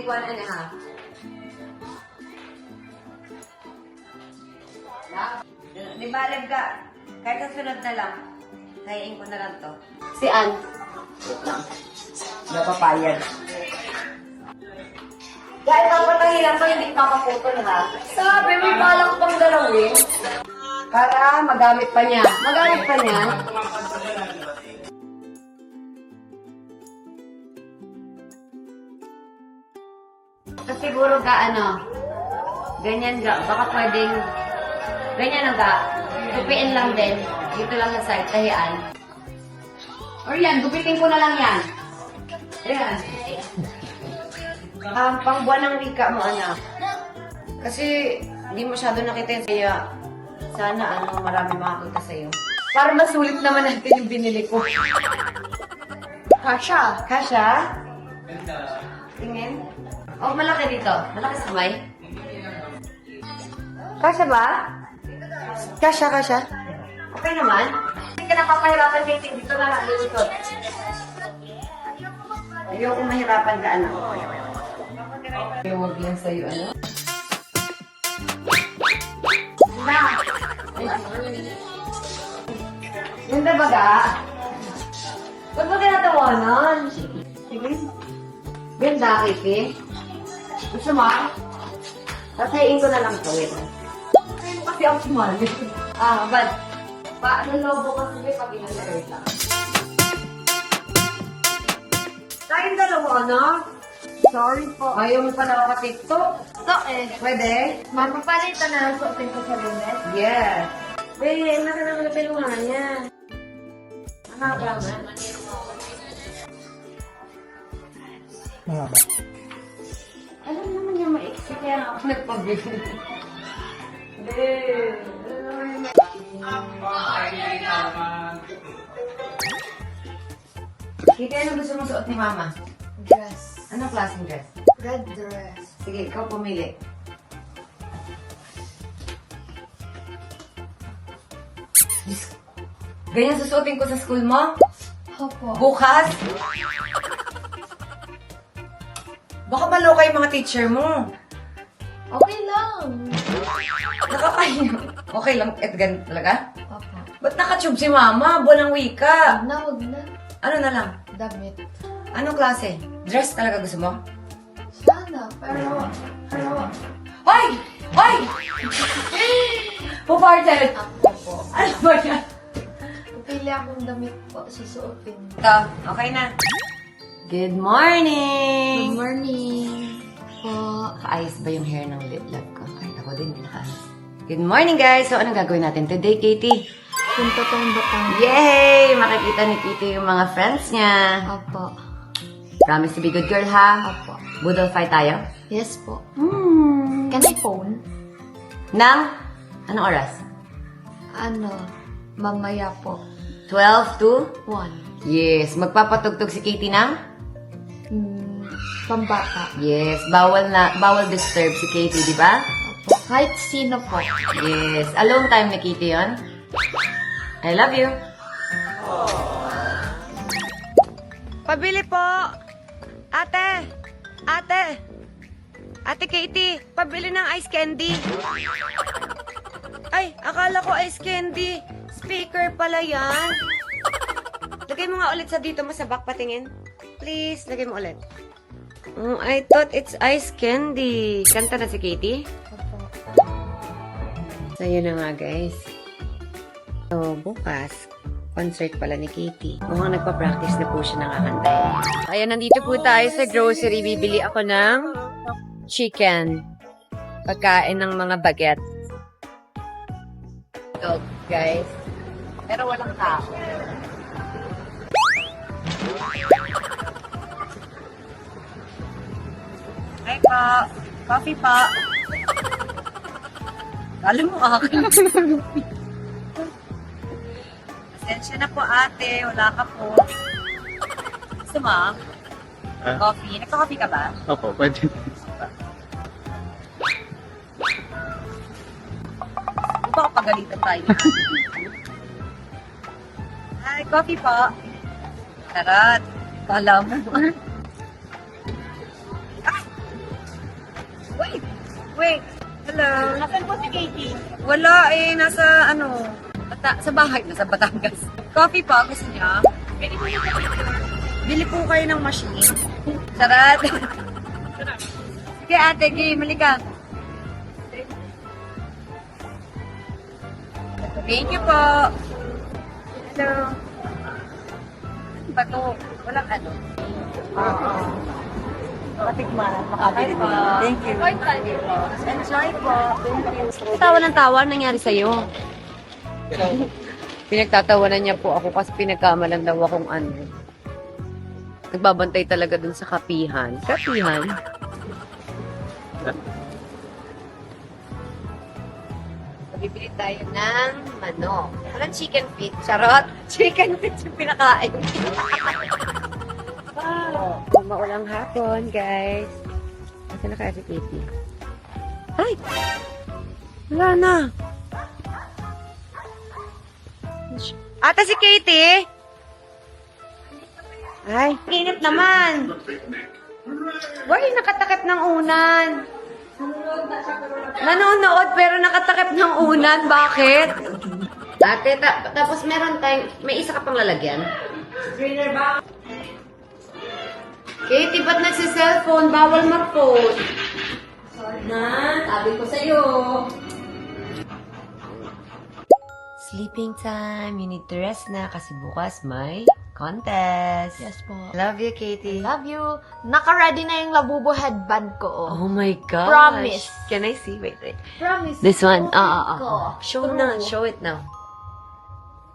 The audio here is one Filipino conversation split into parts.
Petig one and a half. Di balag ka. Kahit sa sunod na lang. Kayain ko na lang to. Si Ann. Napapayag. Dahil papatahilan ko, hindi papaputol ha. Sabi, may balak pang dalawin. Para magamit pa niya. Magamit pa niya. So, siguro ka ano, ganyan ga, baka pwedeng, ganyan ang ga, gupiin lang din, dito lang sa side, tahian. Or yan, gupitin ko na lang yan. Ayan. Um, pang buwan ng wika mo, anak. Kasi, hindi masyado nakita yun, kaya sana ano, marami makakita sa'yo. Para masulit naman natin yung binili ko. Kasha. Kasha? Oh, malaki dito. Malaki sa kamay. Kasha ba? Kasha, kasha. Okay naman. Hindi ka napapahirapan kay Ting. Dito na lang lulusot. Ayoko mahirapan ka, anak. Huwag yan sa'yo, ano? Na! Ganda ba ga? Ba't tinatawanan? Sige. Ganda, Kiki. Gusto mo? Tatayin ko na lang to, wait. Kasi ako sumali. Ah, but, pa, ano lobo kasi may pag inalagay lang. Tayong dalawa, ano? Sorry po. Ayaw mo pa nakaka-tiktok? Ito eh. Pwede? Mapapalitan na lang suotin ko sa lunes. Yes. Wait, naka naman na pilungan niya. Mahaba nga. Alam naman niya maiksi, kaya ako nagpabili. Hindi. Alam naman niya Kiki, ano gusto mong suot ni Mama? Dress. Anong klaseng dress? Red dress. Sige, ikaw pumili. Ganyan susuotin ko sa school mo? Opo. Bukas? Baka maloka yung mga teacher mo. Okay lang. Nakakahiya. Okay lang, et ganun talaga? Opo. Ba't nakatube si mama? Buwan ng wika. Wag na, wag na. Ano na lang? Damit. Anong klase? Dress talaga gusto mo? Sana, pero, pero, Hoy! Hoy! Pupartel! ako po. Ano ba yan? Pupili akong damit po, susuotin. Ito, okay na. Good morning! Good morning po. Kaayos ba yung hair ng lip lab ko? Ay, ako din, hindi nakaayos. Good morning, guys! So, anong gagawin natin today, Katie? Punta tong batang. Yay! Makikita ni Katie yung mga friends niya. Opo. Promise to be good girl, ha? Opo. Budol fight tayo? Yes po. Hmm. Can I phone? Nang? Anong oras? Ano, mamaya po. 12 to? One. Yes. Magpapatugtog si Katie ng? Pambata. Yes. Bawal na, bawal disturb si Katie, di ba? Opo. Kahit sino po. Yes. Alone time ni Katie yon. I love you. Pabili po. Ate. Ate. Ate Katie, pabili ng ice candy. Ay, akala ko ice candy. Speaker pala yan. Lagay mo nga ulit sa dito mo sa back patingin. Please, lagay mo ulit. Oh, I thought it's ice candy. Kanta na si Katie? So, yun na nga, guys. So, bukas, concert pala ni Katie. Mukhang nagpa-practice na po siya nakakanta. Ayan, nandito po tayo sa grocery. Bibili ako ng chicken. Pagkain ng mga baget. So, guys. Pero walang tao. Hi po. Coffee po. Alam mo akin. Pasensya na po ate, wala ka po. Gusto mo? Ah? Coffee? Nagka-coffee ka ba? Opo, pwede. Di ba kapagalitan tayo? Hi, coffee po. Tarot. Kala mo. Wait. Hello. Nasaan po si Katie? Wala eh, nasa ano, bata, sa bahay, nasa Batangas. Coffee pa, gusto niya. Bili po kayo ng machine. Sarat. Sige ate, game, malika. Thank you po. Hello. Ano ba to? Walang Makatikman. Makabili po. Thank you. Enjoy po. Thank you. Tawa ng tawa, nangyari sa'yo? Pinagtatawanan niya po ako kasi pinagkamalan daw akong ano. Nagbabantay talaga dun sa kapihan. Kapihan? Bibili tayo ng manok. Walang chicken feet. Charot! Chicken feet yung pinakain. wow. Maulang hapon, guys. Asa na kaya si Katie? Ay! Wala na. Ata si Katie? Ay, inip naman. Why, nakatakip ng unan. Nanonood pero nakatakip ng unan. Bakit? Ate, ta- tapos meron tayong, may isa ka pang lalagyan? Katie, ba't nagsi-cellphone? Bawal mag-phone. Na, sabi ko sa'yo. Sleeping time. You need to rest na kasi bukas may contest. Yes po. Love you, Katie. Love you. Naka-ready na yung labubo headband ko. Oh. Oh my gosh. Promise. Can I see? Wait, wait. Promise. This one? Ah, ah, ko. ah. Show na. Show it now.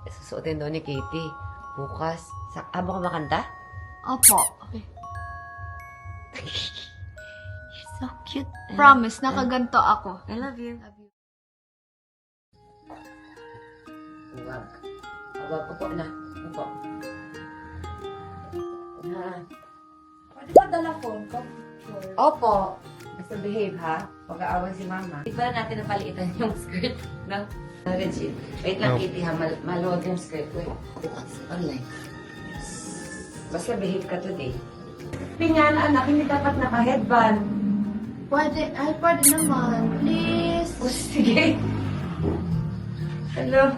Susuotin daw ni Katie. Bukas. Sa, ah, baka makanta? Opo. Okay. You're so cute. Promise, nakaganto ako. I love you. Huwag. Huwag. Upo na. Upo. Ha. Pwede ba dala phone ko? Opo. Basta behave ha. Pag-aawan si mama. Di ba natin napalitan yung skirt? No? Legit. Wait lang, Kitty ha. Mal maluwag yung skirt. Wait. Online. Basta behave ka today. Pingan, anak, hindi dapat naka-headband. Pwede, ay pwede naman. Please. O, sige. Hello.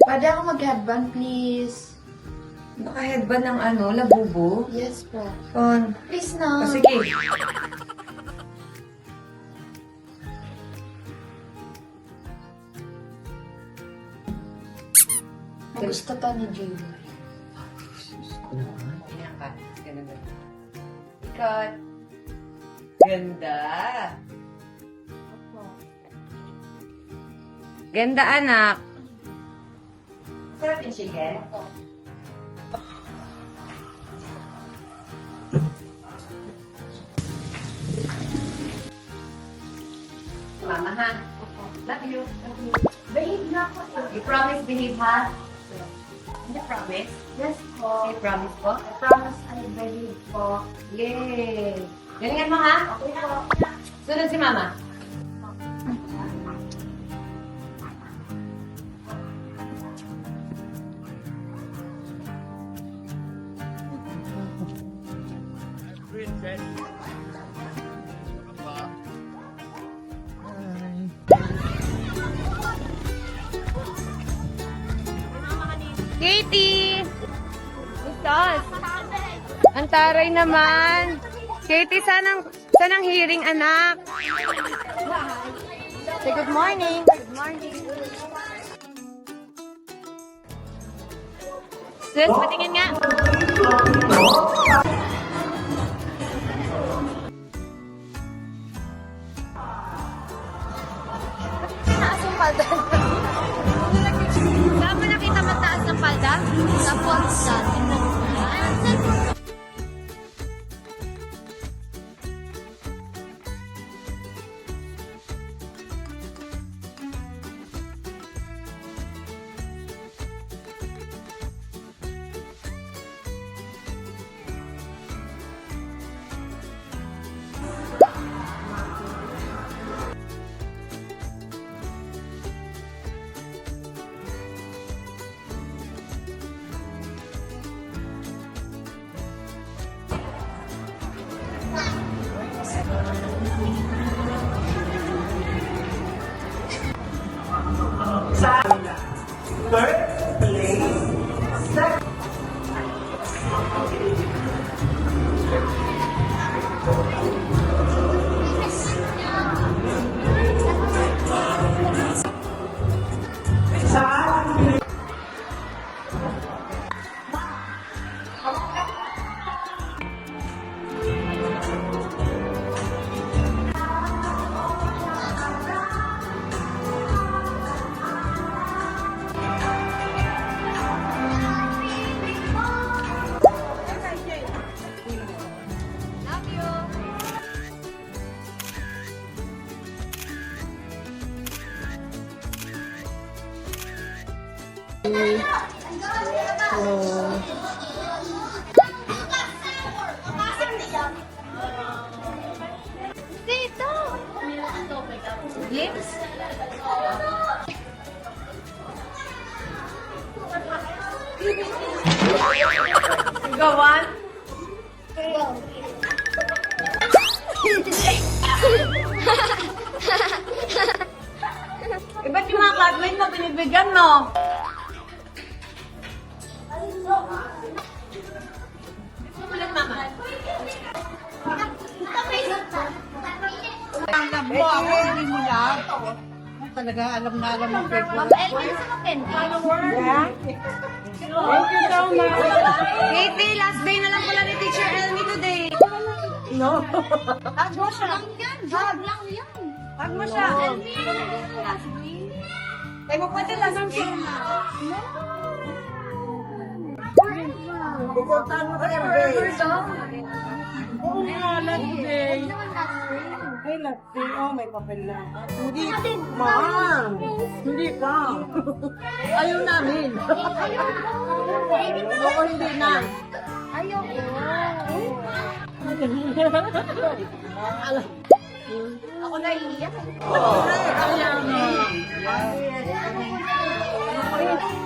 Pwede ako mag-headband, please. Naka-headband ng ano, labubo. Yes po. On. Please O, na. sige. Gusto to ni Julie. Ikat. Ganda. Ganda, anak. Sarap yung chicken. Mama, ha? Love you. Love you. Behave na ako. You promise behave, ha? You promise? Yes po. You promise po? I promise I behave po. Yay! Galingan mo, ha? Okay po. Sunod si Mama. Ang taray naman! Katie, sanang, sanang hearing, anak? Say good morning. Good morning. Sis, patingin nga. Taas yung palda. Saan mo nakita mataas ng palda? Sa falls Gawan? Eh, ba't yung mga classmate mo binibigyan mo? Ulit, mama. Alam mo, ako hindi mo lang. Talaga alam na alam mo. Ma'am Elvin sa candy. Thank you so much. Katie, last day na lang pala ni Teacher Elmi today. No. Hug mo siya. Lang yan. Hug lang yan. Hug mo siya. Ay, magpati lang ang Pupuntahan mo kayo, babe. Oo nga, last day. Ay, last day. Ay, lapin. Oh, may papel na. Hindi, ma'am. Hindi ka. Ayaw namin. Oo, hindi na. Ayaw ko. Ako na iiyak. Oo. Ayaw na. Ayaw na.